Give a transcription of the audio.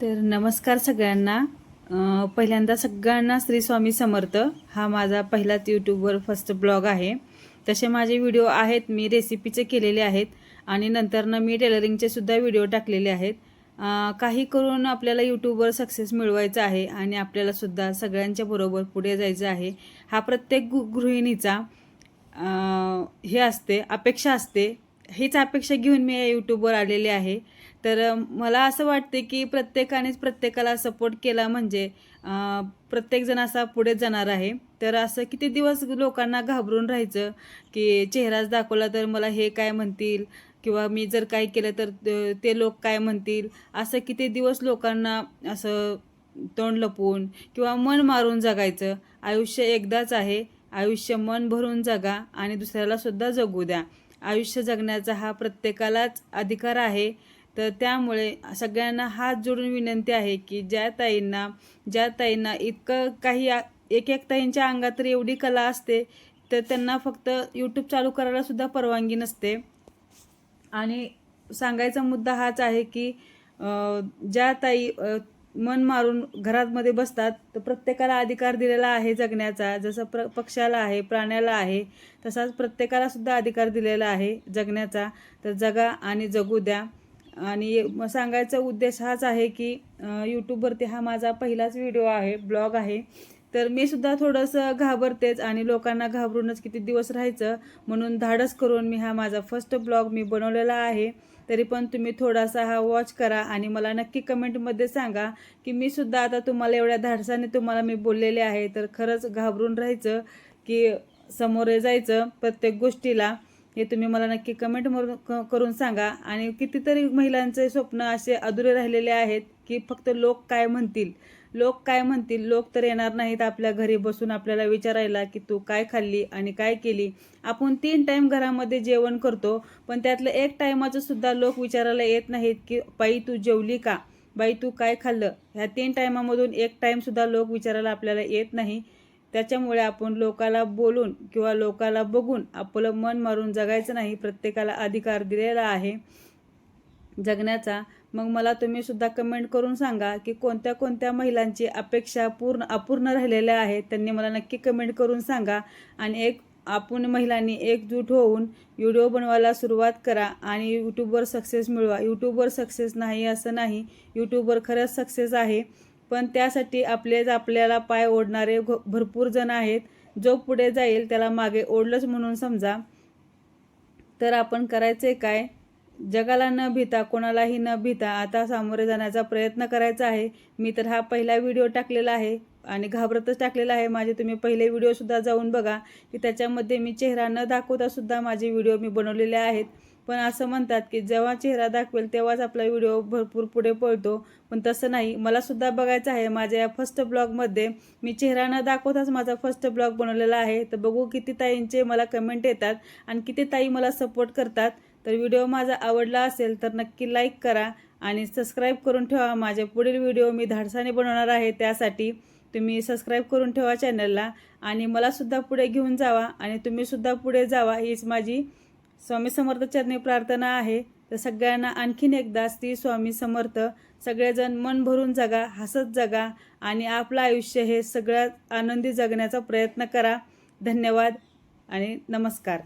तर नमस्कार सगळ्यांना. पहिल्यांदा सगळ्यांना श्री स्वामी समर्थ. हा माझा पहिलाच यूट्यूबवर फर्स्ट ब्लॉग आहे. तसे माझे व्हिडिओ आहेत मी रेसिपीचे केलेले आहेत आणि नंतरनं मी टेलरिंगचे सुद्धा व्हिडिओ टाकलेले आहेत. काही करून आपल्याला यूट्यूबवर सक्सेस मिळवायचा आहे आणि आपल्याला सुद्धा सगळ्यांच्या बरोबर पुढे जायचं आहे. हा प्रत्येक गृहिणीचा हे असते अपेक्षा असते. हीच अपेक्षा घेऊन मी या यूट्यूबवर आलेले आहे. तर मला असं वाटते की प्रत्येकानेच प्रत्येकाला सपोर्ट केला म्हणजे प्रत्येकजण असा पुढे जाणार आहे. तर असं किती दिवस लोकांना घाबरून राहायचं की चेहराच दाखवला तर मला हे काय म्हणतील? किंवा मी जर काय केलं तर ते लोक काय म्हणतील? असं किती दिवस लोकांना असं तोंड लपवून किंवा मन मारून जगायचं. आयुष्य एकदाच आहे. आयुष्य मन भरून जगा आणि दुसऱ्याला सुद्धा जगू द्या. आयुष्य जगण्याचा हा प्रत्येकालाच अधिकार आहे. तर त्यामुळे सगळ्यांना हात जोडून विनंती आहे की ज्या ताईंना ज्या ताईंना इतकं काही एक एक ताईंच्या अंगात तर एवढी कला असते तर त्यांना फक्त यूट्यूब चालू करायला सुद्धा परवानगी नसते. आणि सांगायचा मुद्दा हाच आहे की ज्या ताई मन मारून घरामध्ये बसतात तर प्रत्येकाला अधिकार दिलेला आहे जगण्याचा. जसं प्र पक्षाला आहे प्राण्याला आहे तसाच प्रत्येकाला सुद्धा अधिकार दिलेला आहे जगण्याचा. तर जगा आणि जगू द्या. आणि मग सांगायचा उद्देश हाच आहे की यूट्यूबवरती हा माझा पहिलाच व्हिडिओ आहे ब्लॉग आहे. तर मी सुद्धा थोडंसं घाबरतेच आणि लोकांना घाबरूनच किती दिवस राहायचं म्हणून धाडस करून मी हा माझा फर्स्ट ब्लॉग मी बनवलेला आहे. तरी पण तुम्ही थोडासा हा वॉच करा आणि मला नक्की कमेंटमध्ये सांगा की मी सुद्धा आता तुम्हाला एवढ्या धाडसाने तुम्हाला मी बोललेले आहे. तर खरंच घाबरून राहायचं की समोरे जायचं प्रत्येक गोष्टीला. हे तुम्ही मला नक्की कमेंट करून सांगा. आणि कितीतरी महिलांचे स्वप्न असे अधुरे राहिलेले आहेत की फक्त लोक काय म्हणतील? लोक काय म्हणतील? लोक तर येणार नाहीत आपल्या घरी बसून आपल्याला विचारायला की तू काय खाल्ली आणि काय केली? आपण तीन टाईम घरामध्ये जेवण करतो पण त्यातलं एक टायमाचं सुद्धा लोक विचारायला येत नाहीत की बाई तू जेवली का? बाई तू काय खाल्लं? ह्या तीन टायमामधून एक टाईमसुद्धा लोक विचारायला आपल्याला येत नाही. त्याच्यामुळे आपण लोकाला बोलून किंवा लोकाला बघून आपलं मन मारून जगायचं नाही प्रत्येकाला अधिकार दिलेला आहे जगण्याचा. मग मला तुम्ही सुद्धा कमेंट करून सांगा की कोणत्या कोणत्या महिलांची अपेक्षा पूर्ण अपूर्ण राहिलेल्या आहेत? त्यांनी मला नक्की कमेंट करून सांगा. आणि एक आपण महिलांनी एकजूट होऊन व्हिडिओ बनवायला सुरुवात करा आणि यूट्यूबवर सक्सेस मिळवा. यूट्यूबवर सक्सेस नाही असं नाही. यूट्यूबवर खरंच सक्सेस आहे. पण त्यासाठी आपलेच आपल्याला पाय ओढणारे घ- भरपूर जण आहेत. जो पुढे जाईल त्याला मागे ओढलंच म्हणून समजा. तर आपण करायचे काय? जगाला न भीता कोणालाही न भीता आता सामोरे जाण्याचा प्रयत्न करायचा आहे. मी तर हा पहिला व्हिडिओ टाकलेला आहे आणि घाबरतच टाकलेला आहे. माझे तुम्ही पहिले व्हिडिओसुद्धा जाऊन बघा की त्याच्यामध्ये मी चेहरा न दाखवतासुद्धा माझे व्हिडिओ मी बनवलेले आहेत. पण असं म्हणतात की जेव्हा चेहरा दाखवेल तेव्हाच आपला व्हिडिओ भरपूर पुढे पळतो. पण तसं नाही. मला सुद्धा बघायचं आहे. माझ्या या फर्स्ट ब्लॉगमध्ये मी चेहरा न दाखवताच माझा फर्स्ट ब्लॉग बनवलेला आहे. तर बघू किती ताईंचे मला कमेंट येतात आणि किती ताई मला सपोर्ट करतात. तर व्हिडिओ माझा आवडला असेल तर नक्की लाईक करा आणि सबस्क्राईब करून ठेवा. माझे पुढील व्हिडिओ मी धाडसाने बनवणार आहे. त्यासाठी तुम्ही सबस्क्राईब करून ठेवा चॅनलला आणि मला सुद्धा पुढे घेऊन जावा आणि तुम्हीसुद्धा पुढे जावा. हीच माझी स्वामी समर्थ चरणी प्रार्थना आहे. तर सगळ्यांना आणखीन एकदा श्री स्वामी समर्थ सगळेजण मन भरून जगा हसत जगा आणि आपलं आयुष्य हे सगळ्यात आनंदी जगण्याचा प्रयत्न करा. धन्यवाद आणि नमस्कार.